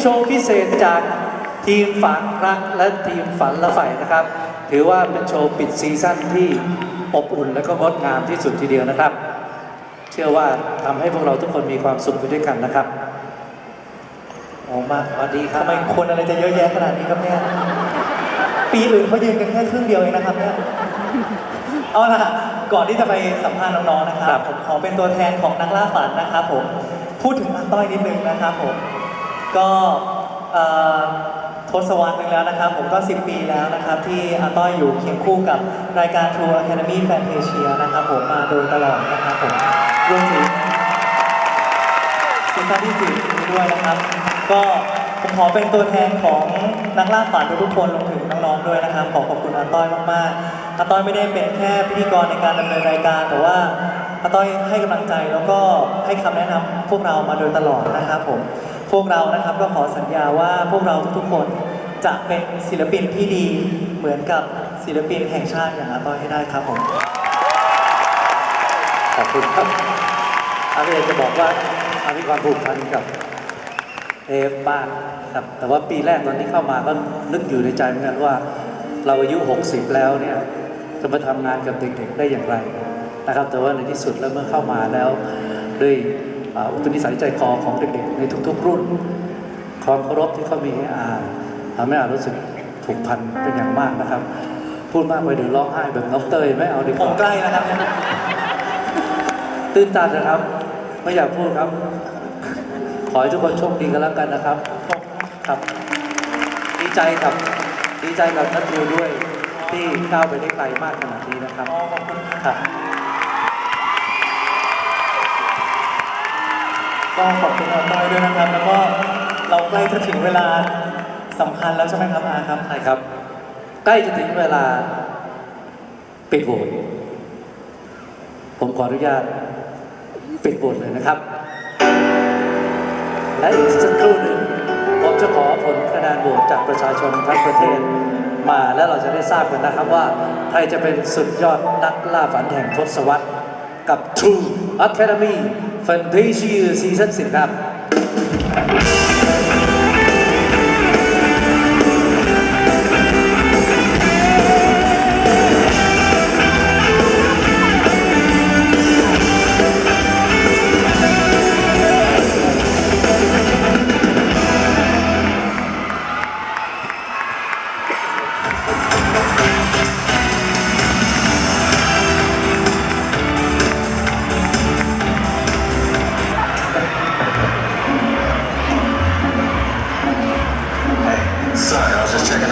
โชว์พิเศษจากทีมฝันรักและทีมฝันละใฝ่นะครับ ถือว่าเป็นโชว์ปิดซีซั่นที่อบอุ่นและก็งดงามที่สุดทีเดียวนะครับ เชื่อว่าทำให้พวกเราทุกคนมีความสุขไปด้วยกันนะครับโอ้มากสวัสดีครับทำไมคนอะไรจะเยอะแยะขนาดนี้ครับเนี่ยปีอื่นเขายืนกันแค่ครึ่งเดียวเองนะครับเนี่ยเอาล่ะก่อนที่จะไปสัมภาษณ์น้องๆนะคครัรับบผมขอเป็นตัวแทนของนักล่าฝันนะครับผมพูดถึงอาต้อยนิดนึงนะครับผม ก็เอ่อทศวรรษหนึ่งแล้วนะครับ ผมก็ 10 ปีแล้วนะครับ ที่อาต้อยอยู่เคียงคู่กับรายการ True Academy Fantasia นะครับผมมาโดยตลอดนะครับผมรวมถึงซีซั่นที่สี่นี้ด้วยนะครับ ก็ผมขอเป็นตัวแทนของนักล่าฝันทุกๆคนรวมถึงน้องๆด้วยนะครับ ขอขอบคุณอาต้อยมากๆอาต้อยไม่ได้เป็นแค่พิธีกรในการดำเนินรายการ แต่ว่าอาต้อยให้กำลังใจแล้วก็ให้คำแนะนำพวกเรามาโดยตลอดนะครับผม พวกเรานะครับก็ขอสัญญาว่าพวกเราทุกๆคนจะเป็นศิลปินที่ดีเหมือนกับศิลปินแห่งชาติอย่างอาต้อยให้ได้ครับผมขอบคุณครับอาเอยจะบอกว่าอามีความผูกพันกับเอฟบ้างครับ แต่ว่าปีแรกตอนที่เข้ามาก็นึกอยู่ในใจเหมือนกันว่า เราอายุ 60 แล้วเนี่ยจะมาทำงานกับเด็กๆได้อย่างไรนะครับ แต่ว่าในที่สุดแล้วเมื่อเข้ามาแล้วด้วย อ่าอุปนิสัยใจคอของเด็กๆในทุกๆรุ่น ความเคารพที่เขามีให้อาทำให้อารู้สึกผูกพันเป็นอย่างมากนะครับ พูดมากไปเดี๋ยวร้องไห้แบบน้องเตยไม่เอาดีกผมว่าใกล้แล้วครับ ตื้นตันนะครับ ไม่อยากพูดครับ ขอให้ทุกคนโชคดีกันแล้วกันนะครับครับ ดีใจกับดีใจกับนัทรูด้วยที่ก้าวไปได้ไกลมากขนาดนี้นะครับอ๋อขอบคุณครับ ก็ขอบคุณอาต้อยด้วยนะครับ แล้วก็เราใกล้จะถึงเวลาสำคัญแล้วใช่ไหมครับอาครับ ใช่ครับ ใกล้จะถึงเวลาปิดโหวตผมขออนุญาตปิดโหวตเลยนะครับ และอีกสักครู่หนึ่งผมจะขอผลคะแนนโหวตจากประชาชนทั้งประเทศมาแล้วเราจะได้ทราบกันนะครับว่า ใครจะเป็นสุดยอดนักล่าฝันแห่งทศวรรษกับ True Academy Fantasia Season 10ครับ Hey,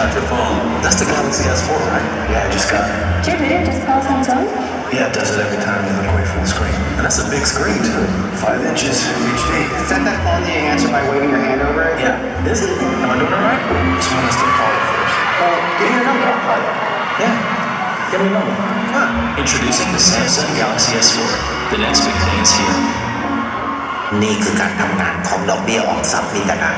was just checking out your phone. That's the Galaxy S4, right? Yeah, I just got it. Did your video just call Samsung? Yeah, it does it every time you look away from the screen. And that's a big screen, too. Five inches, HD. Is that that phone that you answer by waving your hand over it? Yeah, is it? Am I doing it right? Someone has to call it first. Well, give me your number. I'll call you. Yeah, give me a number. Introducing the Samsung Galaxy S4. The next big thing is here. นี่คือการทำงานของดอกเบี้ยออมทรัพย์มีตนา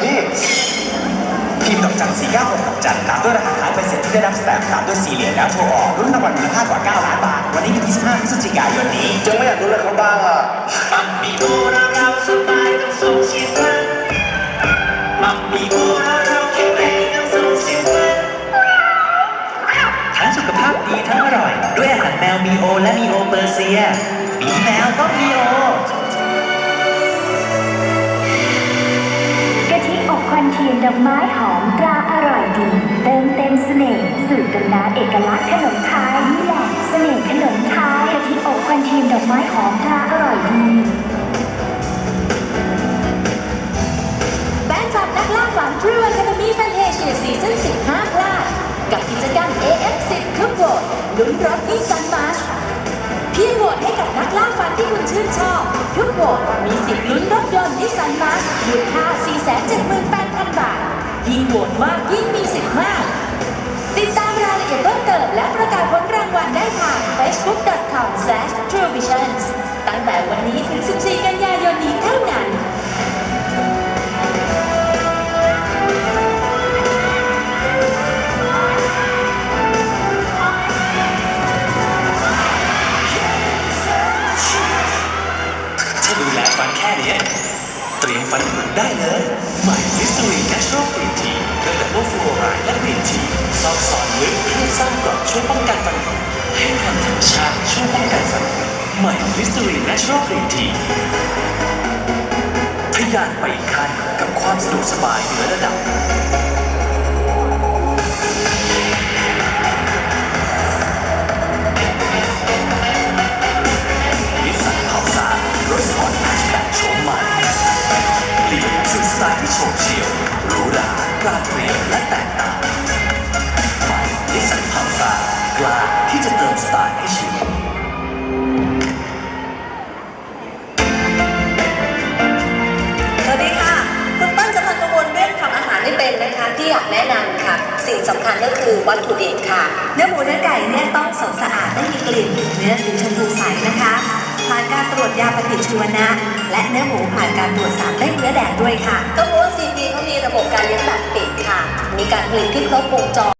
ๆจริงเหรอพี่พิมพ์ดอกจัน4 9 6ดอกจันตามด้วยรหัสท้ายใบเสร็จที่ได้รับสแตมป์ตามด้วยสี่เหรียญแล้วโทรออกรุ่นรางวัลมูลค่ากว่า 9 ล้านบาท วันนี้ถึง25พฤศจิกายนนี้เจมส์ไม่อยากรู้เลยเขาบ้างอะมัมมีโอเราเราสบายต้องส่งเสียงมันมัมมีโอเราเราแข็งแรงต้องส่งเสียงมันทั้งสุขภาพดีทั้งอร่อย ด้วยอาหารแมวมีโอและมีโอเปอร์เซีย ไม้หอมตราอร่อยดี เติมเต็มเสน่ห์สูตรกันนาเอกลักษณ์ขนมไทยนี่แหละเสน่ห์ขนมไทยกะทิอบควันเทียนดอกไม้หอมตราอร่อยดีแฟนคลับนักล่าฝัน True Academy Fantasia Season 10ห้าพลาด กับกิจกรรม AF10 คลุกโหวตลุ้นรถนิสสันมาร์ชเพียงโหวตให้กับนักล่าฝันที่คุณชื่นชอบ ทุกโหวตมีสิทธิ์ลุ้นรถยนต์นิสสันมาร์มูลค่า 478,000 บาท ยิ่งโหวตมากยิ่งมีสิทธิ์มาก ติดตาม ใหม่ Mystery Natural Green Tea ทะยานไปอีกขั้นกับความสะดวกสบายเหนือระดับ นเนื้อสีชมพูใสนะคะ ผ่านการตรวจยาปฏิชีวนะ และเนื้อหมูผ่านการตรวจสารเล่งเนื้อแดงด้วยค่ะ ก็เพราะว่าซีพีเขามีระบบการเลี้ยงแบบปิดค่ะ มีการผลิตที่ครบวงจร